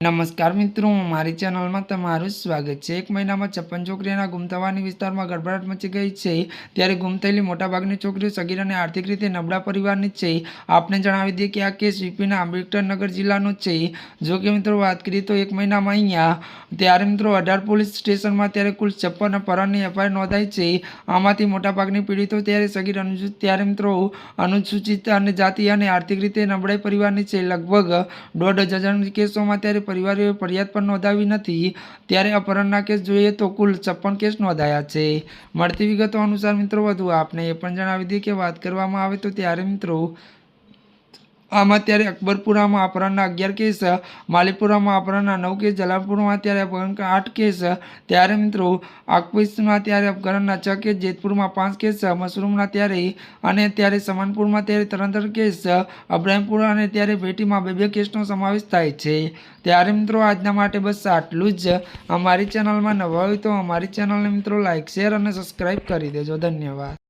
નમસ્કાર મિત્રો, મારી ચેનલમાં તમારું સ્વાગત છે. એક મહિનામાં છપ્પન છોકરીઓના ગુમ થવાની વિસ્તારમાં ગડબડાટ મચી ગઈ છે. ત્યારે ગુમ થયેલી મોટાભાગની છોકરીઓ સગીર અને આર્થિક રીતે નબળા પરિવારની છે. આપને જણાવી દઈએ કે આ કેસ યુપીના આંબેડકરનગર જિલ્લાનો છે. જો કે મિત્રો, વાત કરીએ તો એક મહિનામાં અહીંયા. ત્યારે મિત્રો, અઢાર પોલીસ સ્ટેશનમાં ત્યારે કુલ છપ્પન અપહરણની એફઆઈઆર નોંધાઈ છે. આમાંથી મોટાભાગની પીડિતો ત્યારે સગીર અનુસૂચિત ત્યારે મિત્રો, અનુસૂચિત અને જાતિ અને આર્થિક રીતે નબળાઈ પરિવારની છે. લગભગ દોઢ હજાર કેસોમાં ત્યારે પરિવારોએ ફરિયાદ પણ નોંધાવી નથી, ત્યારે અપહરણના કેસ જોઈએ તો કુલ છપ્પન કેસ નોંધાયા છે. મળતી વિગતો અનુસાર મિત્રો, વધુ આપને એ પણ જણાવી દઈએ કે વાત કરવામાં આવે તો ત્યારે મિત્રો આમાં ત્યારે અકબરપુરામાં અપહરણના અગિયાર કેસ, માલીપુરામાં અપહરણના નવ કેસ, જલાલપુરમાં ત્યારે અપહરણ આઠ કેસ, ત્યારે મિત્રો આકપીસમાં ત્યારે અપહરણના છ કેસ, જેતપુરમાં પાંચ કેસ, મશરૂમના ત્યારે અને ત્યારે સમાનપુરમાં ત્યારે ત્રણ ત્રણ કેસ, અબ્રાહિમપુર અને ત્યારે ભેટીમાં બે બે કેસનો સમાવેશ થાય છે. ત્યારે મિત્રો આજના માટે બસ આટલું જ. અમારી ચેનલમાં નવા હોય તો અમારી ચેનલને મિત્રો લાઇક શેર અને સબસ્ક્રાઈબ કરી દેજો. ધન્યવાદ.